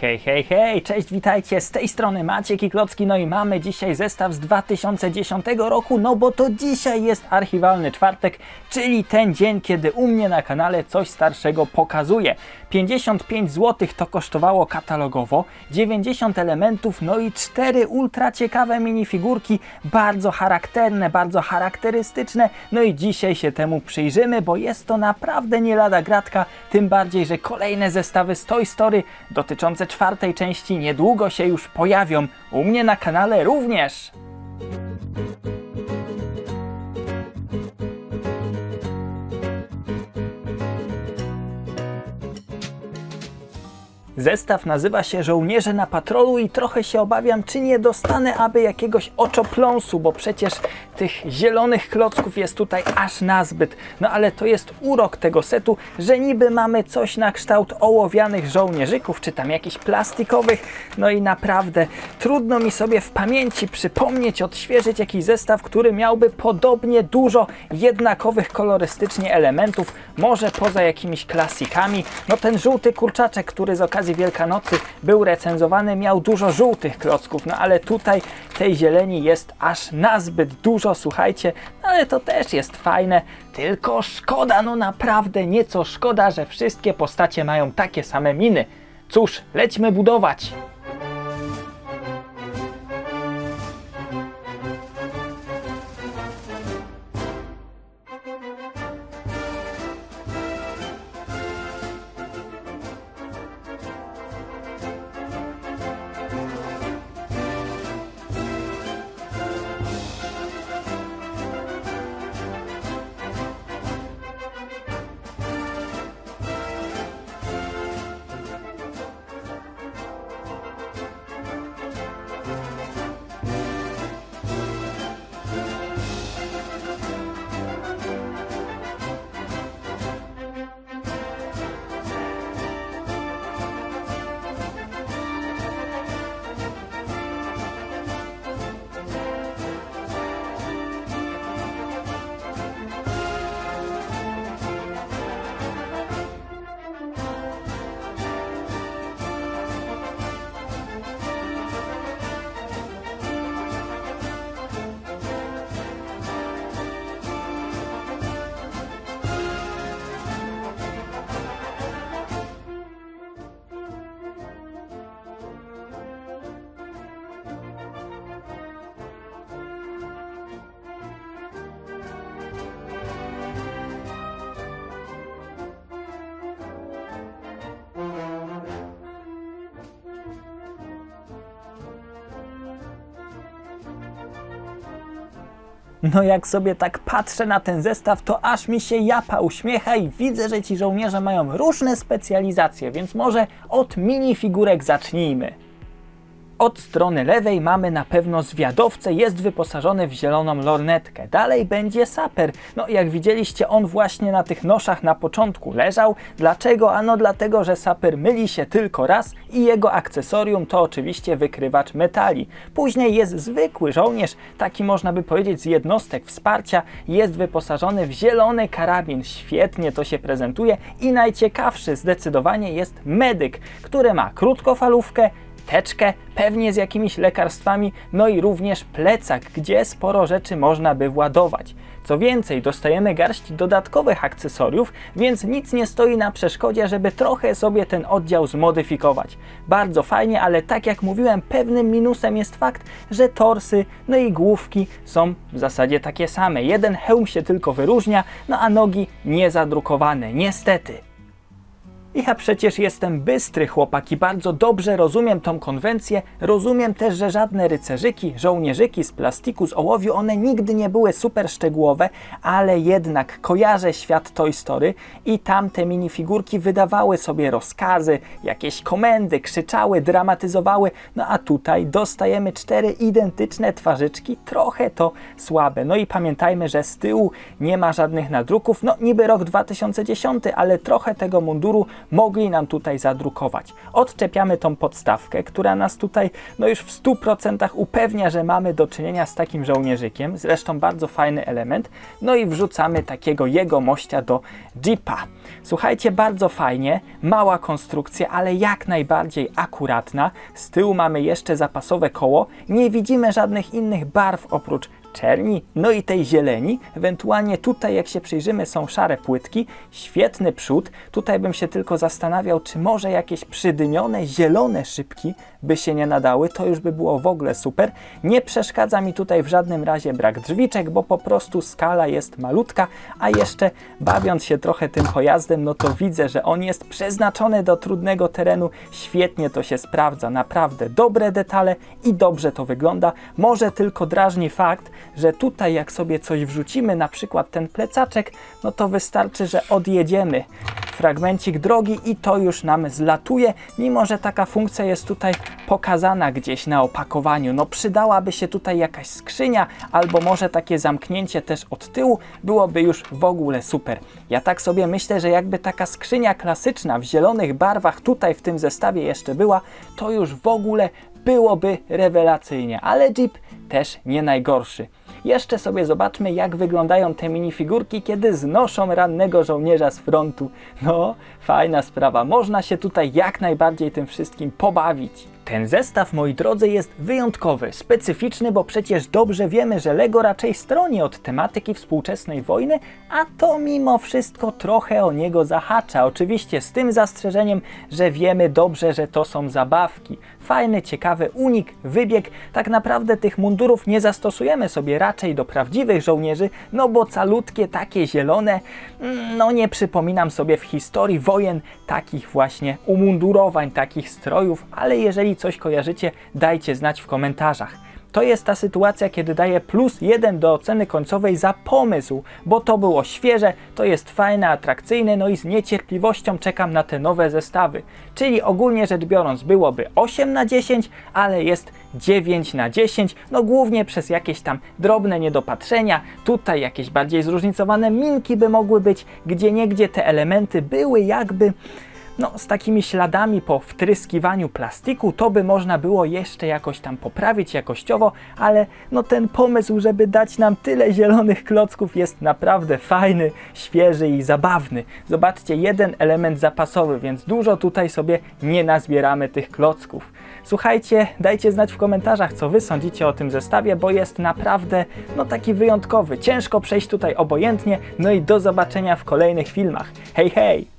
Hej, hej, hej, cześć, witajcie, z tej strony Maciek i Klocki, no i mamy dzisiaj zestaw z 2010 roku, no bo to dzisiaj jest archiwalny czwartek, czyli ten dzień, kiedy u mnie na kanale coś starszego pokazuję. 55 zł to kosztowało katalogowo, 90 elementów, no i 4 ultra ciekawe minifigurki, bardzo charakterne, bardzo charakterystyczne, no i dzisiaj się temu przyjrzymy, bo jest to naprawdę nie lada gratka, tym bardziej, że kolejne zestawy z Toy Story dotyczące czwartej części niedługo się już pojawią. U mnie na kanale również. Zestaw nazywa się Żołnierze na patrolu i trochę się obawiam, czy nie dostanę aby jakiegoś oczopląsu, bo przecież tych zielonych klocków jest tutaj aż nazbyt. No ale to jest urok tego setu, że niby mamy coś na kształt ołowianych żołnierzyków, czy tam jakichś plastikowych. No i naprawdę trudno mi sobie w pamięci przypomnieć, odświeżyć jakiś zestaw, który miałby podobnie dużo jednakowych kolorystycznie elementów, może poza jakimiś klasikami. No ten żółty kurczaczek, który z okazji Wielkanocy był recenzowany, miał dużo żółtych klocków, no ale tutaj tej zieleni jest aż nazbyt dużo, słuchajcie, no ale to też jest fajne, tylko szkoda, no naprawdę nieco szkoda, że wszystkie postacie mają takie same miny. Cóż, lećmy budować! No jak sobie tak patrzę na ten zestaw, to aż mi się japa uśmiecha i widzę, że ci żołnierze mają różne specjalizacje, więc może od minifigurek zacznijmy. Od strony lewej mamy na pewno zwiadowcę, jest wyposażony w zieloną lornetkę. Dalej będzie saper. No jak widzieliście, on właśnie na tych noszach na początku leżał. Dlaczego? Ano dlatego, że saper myli się tylko raz i jego akcesorium to oczywiście wykrywacz metali. Później jest zwykły żołnierz, taki można by powiedzieć z jednostek wsparcia, jest wyposażony w zielony karabin. Świetnie to się prezentuje i najciekawszy zdecydowanie jest medyk, który ma krótkofalówkę, teczkę, pewnie z jakimiś lekarstwami, no i również plecak, gdzie sporo rzeczy można by władować. Co więcej, dostajemy garść dodatkowych akcesoriów, więc nic nie stoi na przeszkodzie, żeby trochę sobie ten oddział zmodyfikować. Bardzo fajnie, ale tak jak mówiłem, pewnym minusem jest fakt, że torsy, no i główki są w zasadzie takie same. Jeden hełm się tylko wyróżnia, no a nogi niezadrukowane, niestety. Ja przecież jestem bystry chłopak i bardzo dobrze rozumiem tą konwencję. Rozumiem też, że żadne rycerzyki, żołnierzyki z plastiku, z ołowiu, one nigdy nie były super szczegółowe, ale jednak kojarzę świat Toy Story i tamte minifigurki wydawały sobie rozkazy, jakieś komendy, krzyczały, dramatyzowały, no a tutaj dostajemy cztery identyczne twarzyczki, trochę to słabe. No i pamiętajmy, że z tyłu nie ma żadnych nadruków, no niby rok 2010, ale trochę tego munduru mogli nam tutaj zadrukować. Odczepiamy tą podstawkę, która nas tutaj no już w 100% upewnia, że mamy do czynienia z takim żołnierzykiem, zresztą bardzo fajny element, no i wrzucamy takiego jego mościa do Jeepa. Słuchajcie, bardzo fajnie, mała konstrukcja, ale jak najbardziej akuratna. Z tyłu mamy jeszcze zapasowe koło, nie widzimy żadnych innych barw oprócz czerni, no i tej zieleni. Ewentualnie tutaj, jak się przyjrzymy, są szare płytki, świetny przód. Tutaj bym się tylko zastanawiał, czy może jakieś przydymione, zielone szybki by się nie nadały, to już by było w ogóle super. Nie przeszkadza mi tutaj w żadnym razie brak drzwiczek, bo po prostu skala jest malutka, a jeszcze bawiąc się trochę tym pojazdem, no to widzę, że on jest przeznaczony do trudnego terenu. Świetnie to się sprawdza, naprawdę dobre detale i dobrze to wygląda. Może tylko drażni fakt, że tutaj jak sobie coś wrzucimy, na przykład ten plecaczek, no to wystarczy, że odjedziemy fragmencik drogi i to już nam zlatuje, mimo że taka funkcja jest tutaj pokazana gdzieś na opakowaniu. No przydałaby się tutaj jakaś skrzynia albo może takie zamknięcie też od tyłu, byłoby już w ogóle super. Ja tak sobie myślę, że jakby taka skrzynia klasyczna w zielonych barwach tutaj w tym zestawie jeszcze była, to już w ogóle byłoby rewelacyjnie, ale Jeep też nie najgorszy. Jeszcze sobie zobaczmy, jak wyglądają te minifigurki, kiedy znoszą rannego żołnierza z frontu. No, fajna sprawa. Można się tutaj jak najbardziej tym wszystkim pobawić. Ten zestaw, moi drodzy, jest wyjątkowy, specyficzny, bo przecież dobrze wiemy, że Lego raczej stroni od tematyki współczesnej wojny, a to mimo wszystko trochę o niego zahacza. Oczywiście z tym zastrzeżeniem, że wiemy dobrze, że to są zabawki. Fajny, ciekawy unik, wybieg. Tak naprawdę tych mundurów nie zastosujemy sobie raczej do prawdziwych żołnierzy, no bo calutkie, takie zielone, mm, no nie przypominam sobie w historii wojen takich właśnie umundurowań, takich strojów, ale jeżeli coś kojarzycie, dajcie znać w komentarzach. To jest ta sytuacja, kiedy daję plus jeden do oceny końcowej za pomysł, bo to było świeże, to jest fajne, atrakcyjne, no i z niecierpliwością czekam na te nowe zestawy. Czyli ogólnie rzecz biorąc byłoby 8 na 10, ale jest 9 na 10, no głównie przez jakieś tam drobne niedopatrzenia, tutaj jakieś bardziej zróżnicowane minki by mogły być, gdzie niegdzie te elementy były jakby no, z takimi śladami po wtryskiwaniu plastiku, to by można było jeszcze jakoś tam poprawić jakościowo, ale no ten pomysł, żeby dać nam tyle zielonych klocków jest naprawdę fajny, świeży i zabawny. Zobaczcie, jeden element zapasowy, więc dużo tutaj sobie nie nazbieramy tych klocków. Słuchajcie, dajcie znać w komentarzach, co wy sądzicie o tym zestawie, bo jest naprawdę no taki wyjątkowy. Ciężko przejść tutaj obojętnie, no i do zobaczenia w kolejnych filmach. Hej, hej!